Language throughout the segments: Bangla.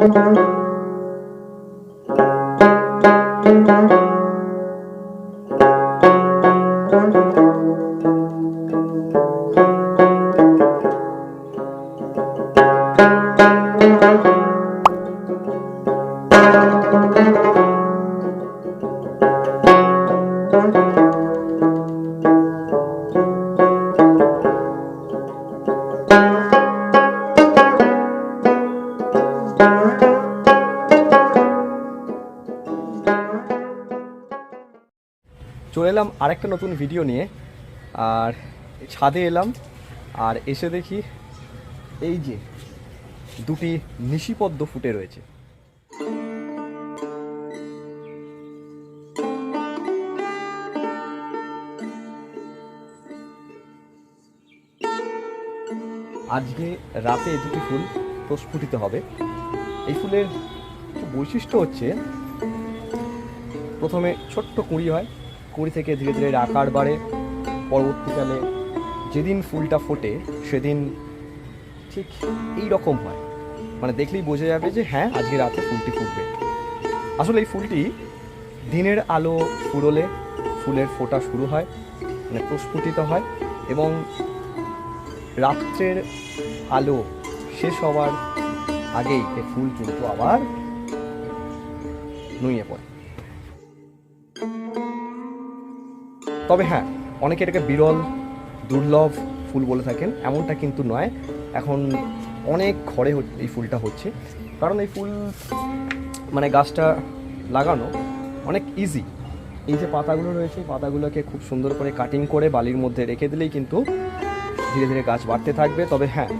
Thank you. চলে এলাম আরেকটা নতুন ভিডিও নিয়ে। আর ছাদে এলাম, আর এসে দেখি এই যে দুটি নিশিপদ্ম ফুটে রয়েছে। আজকে রাতে দুটি ফুল প্রস্ফুটিত হবে। এই ফুলের বৈশিষ্ট্য হচ্ছে, প্রথমে ছোট্ট কুঁড়ি হয় কুঁড়ি থেকে ধীরে ধীরে আকার বাড়ে। পরবর্তীকালে যেদিন ফুলটা ফোটে, সেদিন ঠিক এই রকম হয়। মানে দেখলেই বোঝা যাবে যে হ্যাঁ আজকে রাতে ফুলটি ফুটবে। আসলে এই ফুলটি দিনের আলো ফুরোলে ফুলের ফোটা শুরু হয় মানে প্রস্ফুটিত হয় এবং রাত্রের আলো শেষ হওয়ার আগেই এই ফুল কিন্তু আবার নুয়ে পড়ে। তবে হ্যাঁ অনেকে এটাকে বিরল, দুর্লভ ফুল বলে থাকেন। এমনটা কিন্তু নয়। এখন অনেক ঘরে এই ফুলটা হচ্ছে। কারণ এই ফুল মানে গাছটা লাগানো অনেক ইজি এই যে পাতাগুলো রয়েছে পাতাগুলোকে খুব সুন্দর করে কাটিং করে বালির মধ্যে রেখে দিলেই কিন্তু ধীরে ধীরে গাছ বাড়তে থাকবে। তবে হ্যাঁ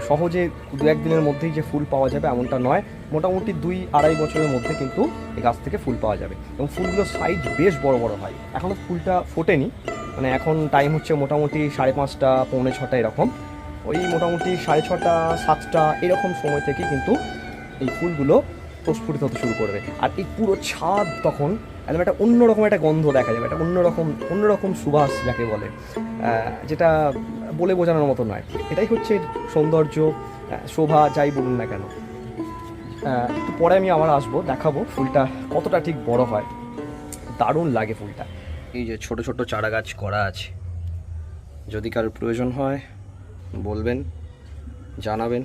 সহজে দু একদিনের মধ্যেই যে ফুল পাওয়া যাবে এমনটা নয়। মোটামুটি দুই আড়াই বছরের মধ্যে কিন্তু এই গাছ থেকে ফুল পাওয়া যাবে এবং ফুলগুলোর সাইজ বেশ বড় বড় হয়। এখনও ফুলটা ফোটেনি। মানে এখন টাইম হচ্ছে মোটামুটি সাড়ে পাঁচটা, পৌনে ছটা এরকম। ওই মোটামুটি সাড়ে ছটা, সাতটা এরকম সময় থেকে কিন্তু এই ফুলগুলো প্রস্ফুটিত হতে শুরু করবে আর এই পুরো ছাদ তখন একদম একটা অন্যরকম একটা গন্ধ দেখা যাবে, একটা অন্যরকম অন্যরকম সুবাস যাকে বলে। যেটা বলে বোঝানোর মতো নয়। এটাই হচ্ছে সৌন্দর্য শোভা যাই বলুন না কেন। একটু পরে আমি আবার আসব, দেখাবো ফুলটা কতটা ঠিক বড় হয়। দারুণ লাগে ফুলটা। এই যে ছোট ছোট চারা গাছ করা আছে। যদি কারোর প্রয়োজন হয়, বলবেন, জানাবেন।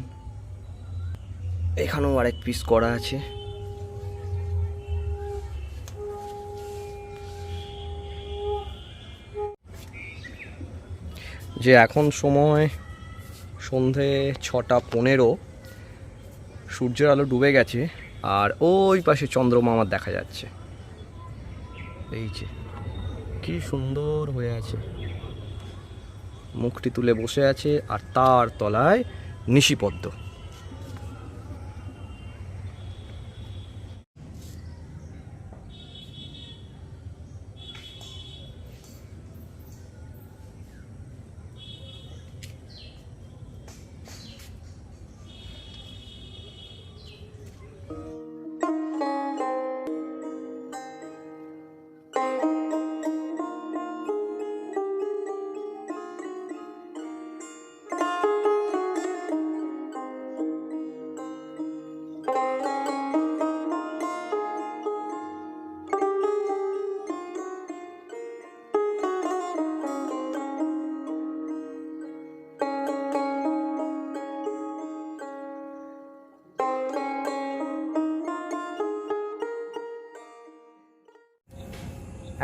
এখানেও আরেক পিস করা আছে। যে এখন সময় সন্ধে ছটা পনেরো, সূর্যের আলো ডুবে গেছে আর ওই পাশে চন্দ্রমা আমার দেখা যাচ্ছে। এই যে, কি সুন্দর হয়ে আছে। মুখটি তুলে বসে আছে আর তার তলায় নিশিপদ্ম।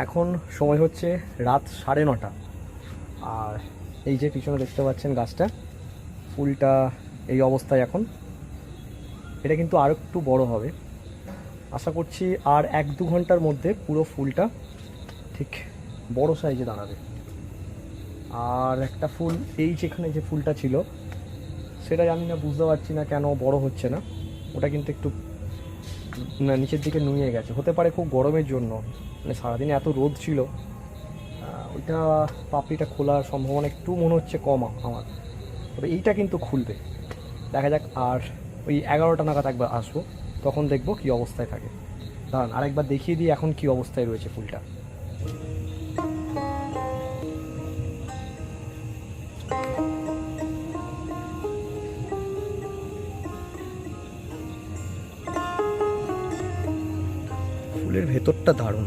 এখন সময় হচ্ছে রাত সাড়ে নটা। আর এই যে পিছনে দেখতে পাচ্ছেন গাছটা, ফুলটা এই অবস্থায় এখন। এটা কিন্তু আর একটু বড় হবে। আশা করছি আর এক দু ঘণ্টার মধ্যে পুরো ফুলটা ঠিক বড় সাইজে দাঁড়াবে। আর একটা ফুল, এই যেখানে যে ফুলটা ছিল, সেটা জানি না, বুঝতে পারছি না কেন বড় হচ্ছে না। ওটা কিন্তু একটু নিচের দিকে নুয়ে গেছে। হতে পারে খুব গরমের জন্য। মানে সারাদিন এত রোদ ছিল। ওইটা পাপড়িটা খোলার সম্ভাবনা একটু মনে হচ্ছে কম আমার। তবে এইটা কিন্তু খুলবে। দেখা যাক, আর ওই এগারোটা নাগাদ একবার আসব। তখন দেখব কী অবস্থায় থাকে। দাঁড়ান, আরেকবার দেখিয়ে দিই এখন কী অবস্থায় রয়েছে ফুলটা। ভেতরটা দারুণ।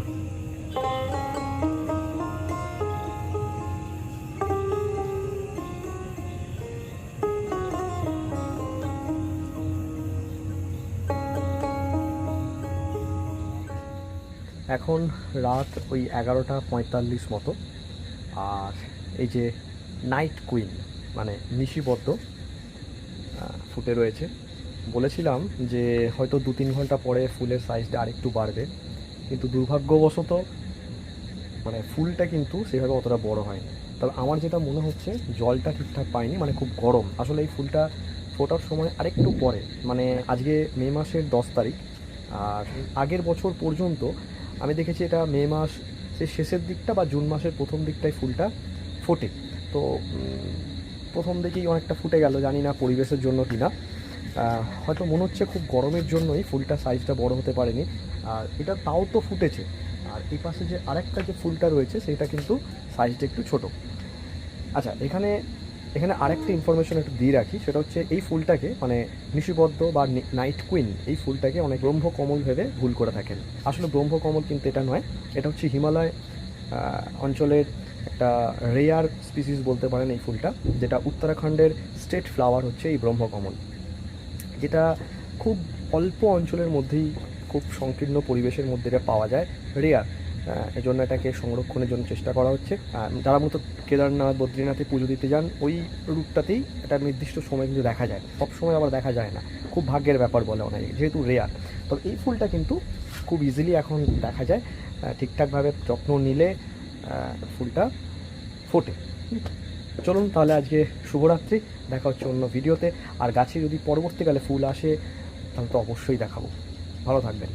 এখন রাত ওই এগারোটা পঁয়তাল্লিশ মতো। আর এই যে নাইট কুইন মানে নিশিবদ্ধ ফুটে রয়েছে। বলেছিলাম যে হয়তো দু তিন ঘণ্টা পরে ফুলের সাইজটা আরেকটু বাড়বে। কিন্তু দুর্ভাগ্যবশত মানে ফুলটা কিন্তু সেভাবে অতটা বড় হয়নি। তবে আমার যেটা মনে হচ্ছে জলটা ঠিকঠাক পায়নি মানে খুব গরম। আসলে এই ফুলটা ফোটার সময় আরেকটু পরে মানে আজকে মে মাসের দশ তারিখ আর আগের বছর পর্যন্ত আমি দেখেছি এটা মে মাস শেষের দিকটা বা জুন মাসের প্রথম দিকটায় ফুলটা ফোটে। তো প্রথম দিকেই অনেকটা ফুটে গেল জানি না পরিবেশের জন্য কি না আহ, হয়তো মনে হচ্ছে খুব গরমের জন্যই ফুলটা সাইজটা বড় হতে পারেনি। আর এটা তাও তো ফুটেছে। আর এই পাশে যে আরেকটা যে ফুলটা রয়েছে, সেটা কিন্তু সাইজটা একটু ছোট। আচ্ছা এখানে এখানে আরেকটা ইনফরমেশন একটু দিয়ে রাখি। সেটা হচ্ছে এই ফুলটাকে মানে নিশিবদ্ধ বা নাইট কুইন এই ফুলটাকে অনেক ব্রহ্মকমল ভেবে ভুল করে থাকেন। আসলে ব্রহ্মকমল কিন্তু এটা নয়। এটা হচ্ছে হিমালয় অঞ্চলের একটা রেয়ার স্পিসিস বলতে পারেন এই ফুলটা, যেটা উত্তরাখণ্ডের স্টেট ফ্লাওয়ার হচ্ছে এই ব্রহ্মকমল। যেটা খুব অল্প অঞ্চলের মধ্যেই খুব সংকীর্ণ পরিবেশের মধ্যে এটা পাওয়া যায় রেয়ার এজন্য এটাকে সংরক্ষণের জন্য চেষ্টা করা হচ্ছে। যারা মতো কেদারনাথ, বদ্রীনাথে পুজো দিতে যান, ওই রুটটাতেই একটা নির্দিষ্ট সময় কিন্তু দেখা যায়। সব সময় আবার দেখা যায় না। খুব ভাগ্যের ব্যাপার বলে অনেকে যেহেতু রেয়ার তবে এই ফুলটা কিন্তু খুব ইজিলি এখন দেখা যায়। ঠিকঠাকভাবে যত্ন নিলে ফুলটা ফোটে। চলুন তাহলে আজকে শুভরাত্রি, দেখা হচ্ছে অন্য ভিডিওতে। আর গাছে যদি পরবর্তীকালে ফুল আসে, তাহলে তো অবশ্যই দেখাবো। ভালো থাকবেন।